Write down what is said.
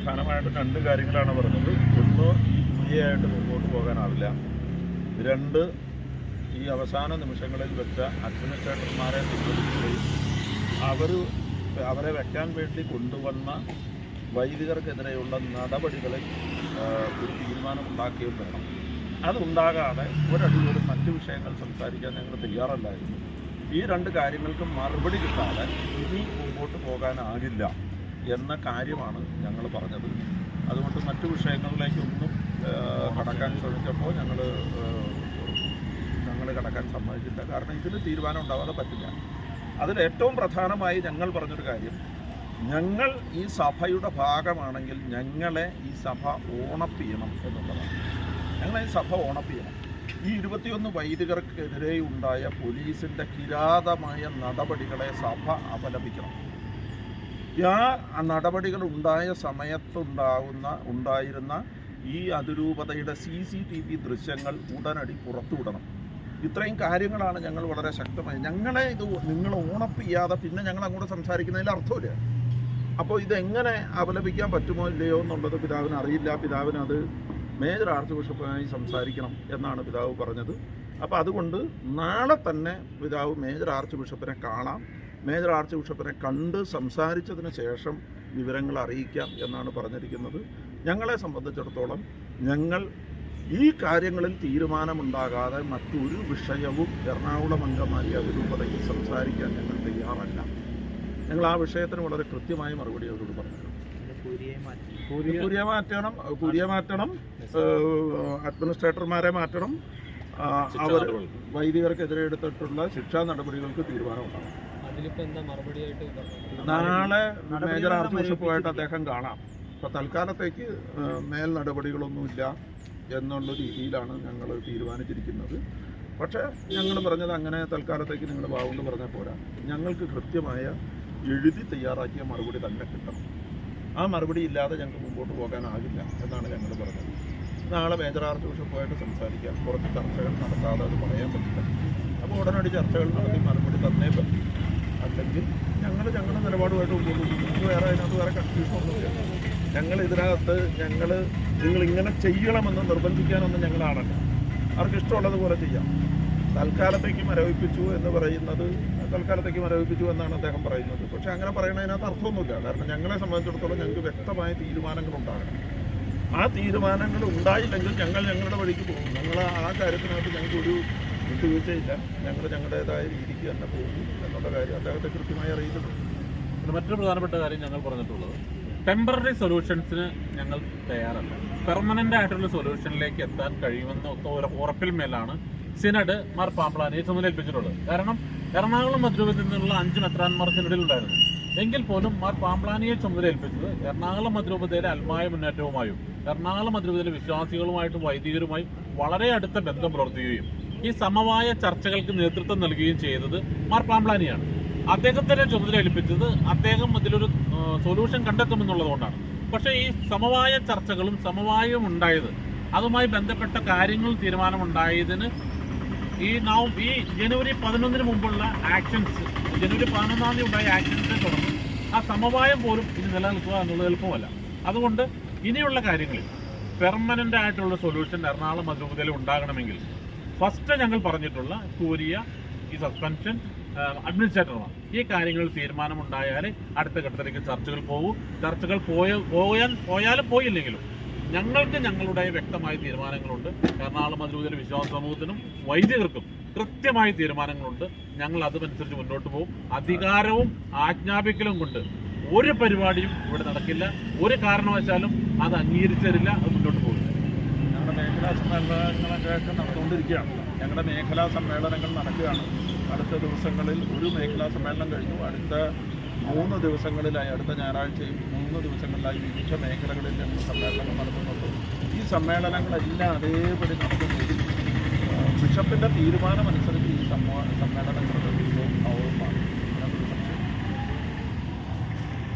പ്രധാനമായിട്ടും രണ്ട് കാര്യങ്ങളാണ് പറഞ്ഞത്. ഒന്ന് ഈ പുതിയതായിട്ട് മുമ്പോട്ട് പോകാനാവില്ല. രണ്ട് ഈ അവസാന നിമിഷങ്ങളിൽ വെച്ച അഡ്മിനിസ്ട്രേറ്റർമാരെ പിൻവലിക്കുകയും അവർ അവരെ വെക്കാൻ വേണ്ടി കൊണ്ടുവന്ന വൈദികർക്കെതിരെയുള്ള നടപടികളിൽ ഒരു തീരുമാനമുണ്ടാക്കുകയും വേണം. അതുണ്ടാകാതെ ഒരടി പോലും മറ്റു വിഷയങ്ങൾ സംസാരിക്കാൻ ഞങ്ങൾ തയ്യാറല്ലായിരുന്നു. ഈ രണ്ട് കാര്യങ്ങൾക്കും മറുപടി കിട്ടാതെ ഇനി മുമ്പോട്ട് പോകാനാകില്ല. എന്ന കാര്യമാണ് ഞങ്ങൾ പറഞ്ഞത്. അതുകൊണ്ട് മറ്റു വിഷയങ്ങളിലേക്കൊന്നും കടക്കാൻ ശ്രമിച്ചപ്പോൾ ഞങ്ങൾ ഞങ്ങൾ കടക്കാൻ സമ്മതിച്ചില്ല. കാരണം ഇതിന് തീരുമാനം ഉണ്ടാവാതെ പറ്റില്ല. അതിൽ ഏറ്റവും പ്രധാനമായി ഞങ്ങൾ പറഞ്ഞൊരു കാര്യം ഞങ്ങൾ ഈ സഭയുടെ ഭാഗമാണെങ്കിൽ ഞങ്ങളെ ഈ സഭ ഓണപ്പ് ചെയ്യണം എന്നുള്ളതാണ്. ഞങ്ങളെ ഈ സഭ ഓണപ്പ് ചെയ്യണം. ഈ ഇരുപത്തിയൊന്ന് വൈദികർക്കെതിരെ ഉണ്ടായ പോലീസിന്റെ കിരാതമായ നടപടികളെ സഭ അപലപിക്കണം. ആ നടപടികൾ ഉണ്ടായ സമയത്തുണ്ടാകുന്ന ഉണ്ടായിരുന്ന ഈ അതിരൂപതയുടെ സി സി ടി വി ദൃശ്യങ്ങൾ ഉടനടി പുറത്തുവിടണം ഇത്രയും കാര്യങ്ങളാണ് ഞങ്ങൾ വളരെ ശക്തമായി ഞങ്ങളെ ഇത് നിങ്ങൾ ഓണപ്പ് ചെയ്യാതെ പിന്നെ ഞങ്ങൾ അങ്ങോട്ട് സംസാരിക്കുന്നതിൽ അർത്ഥമില്ല. അപ്പോൾ ഇതെങ്ങനെ അപലപിക്കാൻ പറ്റുമോ ഇല്ലയോ എന്നുള്ളത് പിതാവിന് അറിയില്ല. പിതാവിന് അത് മേജർ ആർച്ച് ബിഷപ്പുമായി സംസാരിക്കണം എന്നാണ് പിതാവ് പറഞ്ഞത്. അപ്പോൾ അതുകൊണ്ട് നാളെ തന്നെ പിതാവ് മേജർ ആർച്ച് ബിഷപ്പിനെ കാണാം. മേജർ ആർച്ച് ബിഷപ്പിനെ കണ്ട് സംസാരിച്ചതിന് ശേഷം വിവരങ്ങൾ അറിയിക്കാം എന്നാണ് പറഞ്ഞിരിക്കുന്നത്. ഞങ്ങളെ സംബന്ധിച്ചിടത്തോളം ഞങ്ങൾ ഈ കാര്യങ്ങളിൽ തീരുമാനമുണ്ടാകാതെ മറ്റൊരു വിഷയവും എറണാകുളം അംഗമായി അതിരൂപതയിൽ സംസാരിക്കാൻ ഞങ്ങൾ തയ്യാറല്ല. ഞങ്ങൾ ആ വിഷയത്തിന് വളരെ കൃത്യമായ മറുപടി അവരോട് പറഞ്ഞു. കുരിയ മാറ്റണം കുരിയ മാറ്റണം അഡ്മിനിസ്ട്രേറ്റർമാരെ മാറ്റണം. അവർ വൈദികർക്കെതിരെ എടുത്തിട്ടുള്ള ശിക്ഷാ നടപടികൾക്ക് തീരുമാനമുണ്ടാകും നാളെ മേജർ ആർച്ച് ബിഷപ്പുമായിട്ട് അദ്ദേഹം കാണാം. അപ്പോൾ തൽക്കാലത്തേക്ക് മേൽ നടപടികളൊന്നുമില്ല എന്നുള്ള രീതിയിലാണ് ഞങ്ങൾ തീരുമാനിച്ചിരിക്കുന്നത്. പക്ഷേ ഞങ്ങൾ പറഞ്ഞത് അങ്ങനെ തൽക്കാലത്തേക്ക് നിങ്ങൾ വാവുണ്ട് പറഞ്ഞാൽ പോരാ. ഞങ്ങൾക്ക് കൃത്യമായ എഴുതി തയ്യാറാക്കിയ മറുപടി തന്നെ കിട്ടണം. ആ മറുപടി ഇല്ലാതെ ഞങ്ങൾക്ക് മുമ്പോട്ട് പോകാനാകില്ല എന്നാണ് ഞങ്ങൾ പറഞ്ഞത്. നാളെ മേജർ ആർച്ച് ബിഷപ്പുമായിട്ട് സംസാരിക്കാം. കുറച്ച് ചർച്ചകൾ നടത്താതെ അത് പറയാൻ പറ്റില്ല. അപ്പോൾ ഉടനടി ചർച്ചകൾ നടത്തി മറുപടി തന്നേ പറ്റും. അല്ലെങ്കിൽ ഞങ്ങൾ ഞങ്ങളുടെ നിലപാടുമായിട്ട് മുമ്പോട്ട് പോകും വേറെ അതിനകത്ത് വേറെ ഒന്നുമില്ല. ഞങ്ങൾ ഇതിനകത്ത് ഞങ്ങൾ നിങ്ങൾ ഇങ്ങനെ ചെയ്യണമെന്ന് നിർബന്ധിക്കാനൊന്നും ഞങ്ങളാണല്ല അവർക്ക് ഇഷ്ടമുള്ളതുപോലെ ചെയ്യാം. തൽക്കാലത്തേക്ക് മരവിപ്പിച്ചു എന്ന് പറയുന്നത് തൽക്കാലത്തേക്ക് മരവിപ്പിച്ചു എന്നാണ് അദ്ദേഹം പറയുന്നത്. പക്ഷേ അങ്ങനെ പറയുന്നതിനകത്ത് അർത്ഥമൊന്നുമില്ല. കാരണം ഞങ്ങളെ സംബന്ധിച്ചിടത്തോളം ഞങ്ങൾക്ക് വ്യക്തമായ തീരുമാനങ്ങൾ ഉണ്ടാകണം. ആ തീരുമാനങ്ങൾ ഉണ്ടായില്ലെങ്കിൽ ഞങ്ങൾ ഞങ്ങളുടെ വഴിക്ക് പോകും. ഞങ്ങൾ ആ കാര്യത്തിനകത്ത് ഞങ്ങൾക്ക് ഒരു വിട്ടുവീഴ്ചയില്ല ഞങ്ങൾ ഞങ്ങളുടേതായ രീതിക്ക് തന്നെ പോകും എന്നുള്ള കാര്യം അദ്ദേഹത്തെ കൃത്യമായി അറിയിച്ചിട്ടുണ്ട്. മറ്റൊരു പ്രധാനപ്പെട്ട കാര്യം ഞങ്ങൾ പറഞ്ഞിട്ടുള്ളത്. ടെമ്പററി സൊല്യൂഷൻസിന് ഞങ്ങൾ തയ്യാറല്ല. പെർമനന്റ് ആയിട്ടുള്ള സൊല്യൂഷനിലേക്ക് എത്താൻ കഴിയുമെന്ന ഒരു ഉറപ്പിൽ മേലാണ് സിനഡ് മാർ പാമ്പ്ലാനിയെ ചുമതലേൽപ്പിച്ചിട്ടുള്ളത് കാരണം എറണാകുളം മദ്രൂപത്തിൽ നിന്നുള്ള അഞ്ച് മെത്രാൻമാർ സിനഡിൽ ഉണ്ടായിരുന്നു. എങ്കിൽ പോലും മാർ പാമ്പ്ലാനിയെ ചുമതലയേൽപ്പിച്ചത് എറണാകുളം മദ്രൂപതയിലെ അൽമായ മുന്നേറ്റവുമായും എറണാകുളം മദ്രൂപതയിലെ വിശ്വാസികളുമായിട്ടും വൈദികരുമായും വളരെ അടുത്ത ബന്ധം പുലർത്തുകയും ഈ സമവായ ചർച്ചകൾക്ക് നേതൃത്വം നൽകുകയും ചെയ്തത് മാർ പാമ്പ്ലാനിയാണ് അദ്ദേഹത്തിന്റെ ചുമതല ഏൽപ്പിച്ചത് അദ്ദേഹം അതിലൊരു സൊല്യൂഷൻ കണ്ടെത്തുമെന്നുള്ളതുകൊണ്ടാണ്. പക്ഷേ ഈ സമവായ ചർച്ചകളും സമവായവും ഉണ്ടായത് അതുമായി ബന്ധപ്പെട്ട കാര്യങ്ങൾ തീരുമാനമുണ്ടായതിന് ഈ നവം ഈ ജനുവരി പതിനൊന്നിന് മുമ്പുള്ള ആക്ഷൻസ് ജനുവരി പതിനൊന്നാം തീയതി ഉണ്ടായ ആക്ഷൻസിനെ തുടർന്ന് ആ സമവായം പോലും ഇനി നിലനിൽക്കുക എന്നുള്ളത് എളുപ്പമല്ല. അതുകൊണ്ട് ഇനിയുള്ള കാര്യങ്ങളിൽ പെർമനന്റ് ആയിട്ടുള്ള സൊല്യൂഷൻ എറണാകുളം അതിരൂപതയിൽ ഉണ്ടാകണമെങ്കിൽ ഫസ്റ്റ് ഞങ്ങൾ പറഞ്ഞിട്ടുള്ള കൂരിയ ഈ സസ്പെൻഷൻ അഡ്മിനിസ്ട്രേറ്റർമാർ ഈ കാര്യങ്ങളിൽ തീരുമാനമുണ്ടായാൽ അടുത്ത ഘട്ടത്തിലേക്ക് ചർച്ചകൾ പോകും ചർച്ചകൾ പോയ പോയാൽ പോയാലും പോയില്ലെങ്കിലും ഞങ്ങൾക്ക് ഞങ്ങളുടെ വ്യക്തമായ തീരുമാനങ്ങളുണ്ട്. എറണാകുളം അതിരൂപതയിലെ വിശ്വാസ സമൂഹത്തിനും വൈദികർക്കും കൃത്യമായ തീരുമാനങ്ങളുണ്ട്. ഞങ്ങൾ അതുമനുസരിച്ച് മുന്നോട്ട് പോകും അധികാരവും ആജ്ഞാപിക്കലും കൊണ്ട് ഒരു പരിപാടിയും ഇവിടെ നടക്കില്ല. ഒരു കാരണവശാലും അത് അംഗീകരിച്ചതില്ല അത് മുന്നോട്ട് ഞങ്ങളുടെ മേഖലാ സമ്മേളനങ്ങളൊക്കെ നടന്നുകൊണ്ടിരിക്കുകയാണ്. ഞങ്ങളുടെ മേഖലാ സമ്മേളനങ്ങൾ നടക്കുകയാണ്. അടുത്ത ദിവസങ്ങളിൽ ഒരു മേഖലാ സമ്മേളനം കഴിഞ്ഞു. അടുത്ത മൂന്ന് ദിവസങ്ങളിലായി അടുത്ത ഞായറാഴ്ചയും മൂന്ന് ദിവസങ്ങളിലായി വിവിധ മേഖലകളിൽ ഞങ്ങൾ സമ്മേളനങ്ങൾ നടത്തുന്നുണ്ട്. ഈ സമ്മേളനങ്ങളെല്ലാം അതേപടി നടത്തുന്നു ബിഷപ്പിന്റെ തീരുമാനമനുസരിച്ച് ഈ സമ്മേളനങ്ങളുടെ സമ്മ സമ്മേളനങ്ങൾ